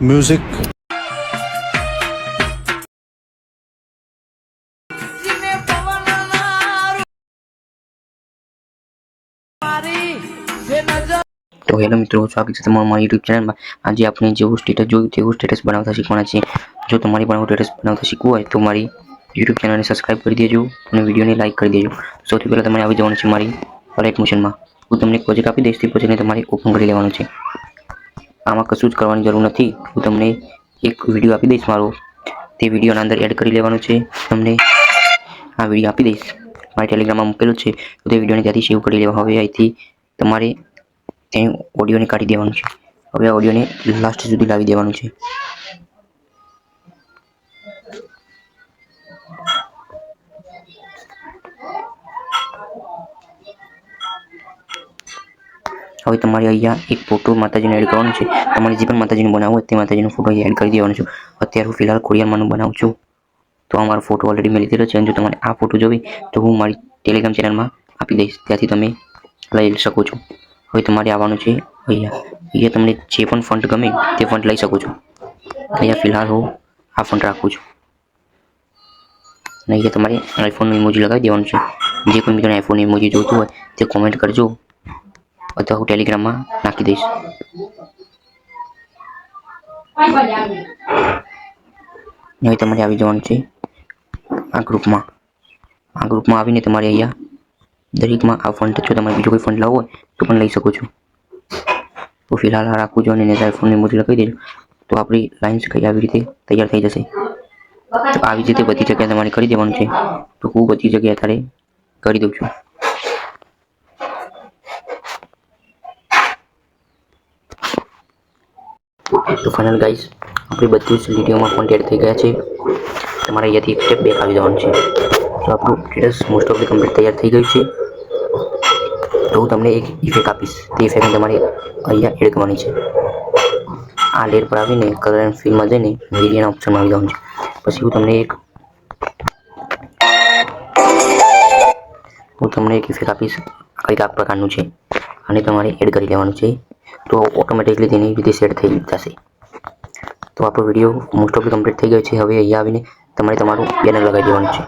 music. તો hello મિત્રો, સ્વાગત છે તમારું મારી યુટ્યુબ ચેનલમાં આજે આપણે જેવું સ્ટેટસ જોયું તેવું સ્ટેટસ બનાવતા શીખવાના છે જો તમારી પણ સ્ટેટસ બનાવતા શીખવું હોય તો મારી યુટ્યુબ ચેનલને સબસ્ક્રાઇબ કરી દેજો અને વિડીયોને લાઇક કરી દેજો. સૌથી પહેલાં તમારે આવી જવાનું છે મારી રાઇટ મોશનમાં હું તમને એક પ્રોજેક્ટ આપી દઈશ, તે પ્રોજેક્ટને તમારે ઓપન કરી લેવાનું છે. આમાં કશું જ કરવાની જરૂર નથી. હું તમને એક વીડિયો આપી દઈશ મારો. તે વિડીયોના અંદર એડ કરી લેવાનો છે. તમને આ વીડિયો આપી દઈશ. મારે ટેલિગ્રામમાં મૂકેલો છે. તો તે વિડીયોને ત્યાંથી સેવ કરી લેવા હવે અહીંથી તમારે ત્યાં ઓડિયોને કાઢી દેવાનું છે. હવે આ ઓડિયોને લાસ્ટ સુધી લાવી દેવાનું છે. હવે તમારે અહીંયા એક ફોટો માતાજીનો એડ કરવાનો છે. તમારે જે પણ માતાજીનું બનાવવું હોય તે માતાજીનો ફોટો અહીંયા એડ કરી દેવાનો છે. અત્યારે હું ફિલહાલ ખોડિયારમાંનું બનાવું છું. તો આ મારો ફોટો ઓલરેડી મેં લીધેલો છે. અને જો તમારે આ ફોટો જોવી, તો હું મારી ટેલિગ્રામ ચેનલમાં આપી દઈશ. ત્યાંથી તમે લઈ શકો છો. હવે તમારે આવવાનું છે અહીંયા. અહીંયા તમને જે પણ ફંડ ગમે તે ફંડ લઈ શકો છો. અહીંયા ફિલહાલ હું આ ફંડ રાખું છું. અને અહીંયા તમારે આઈફોનનું ઇમોજી લગાવી દેવાનું છે. જે કોઈ મિત્રોને આઈફોનની ઇમોજી જોતું હોય તે કોમેન્ટ કરજો. અથવા હું ટેલિગ્રામમાં નાખી દઈશ હવે તમારે આવી જવાનું છે આ ગ્રુપમાં આ ગ્રુપમાં આવીને તમારે અહીંયા દરેકમાં આ ફંડ જો તમારે બીજો કોઈ ફંડ લાવવો હોય તો પણ લઈ શકો છો તો ફિલહાલ આ રાખવું જોઈએ અને નેતા ફોનની મોટી લગાવી દેજો તો આપણી લાઇન્સ કઈ આવી રીતે તૈયાર થઈ જશે તો આવી રીતે બધી જગ્યાએ તમારે કરી દેવાનું છે તો હું બધી જગ્યાએ તારે કરી દઉં છું તો ફાઇનલ ગાઈસ આપણી બધી જ વિડીયોમાં પણ એડ થઈ ગયા છે. તમારે અહીંયાથી સ્ટેપ બેક આવી જવાનું છે. તો આપણું સ્ટેટસ મોસ્ટ ઓફ કમ્પ્લીટ તૈયાર થઈ ગયું છે. તો હું તમને એક ઇફેક્ટ આપીશ. તે ઇફેક્ટ તમારે અહીંયા એડ કરવાની છે. આ લેયર પર આવીને કલર એન્ડ ફિલ્મમાં જઈને મીડિયાના ઓપ્શનમાં આવી જવાનું છે. પછી હું તમને એક હું તમને એક ઇફેક્ટ આપીશ કંઈક આ પ્રકારનું છે. અને તમારે એડ કરી દેવાનું છે. તો ઓટોમેટિકલી તેની રીતે સેટ થઈ જશે. તો આપણો વીડિયો મોસ્ટ ઓફ કમ્પ્લીટ થઈ ગયો છે. હવે અહીંયા આવીને તમારે તમારું બેનર લગાવી દેવાનું છે.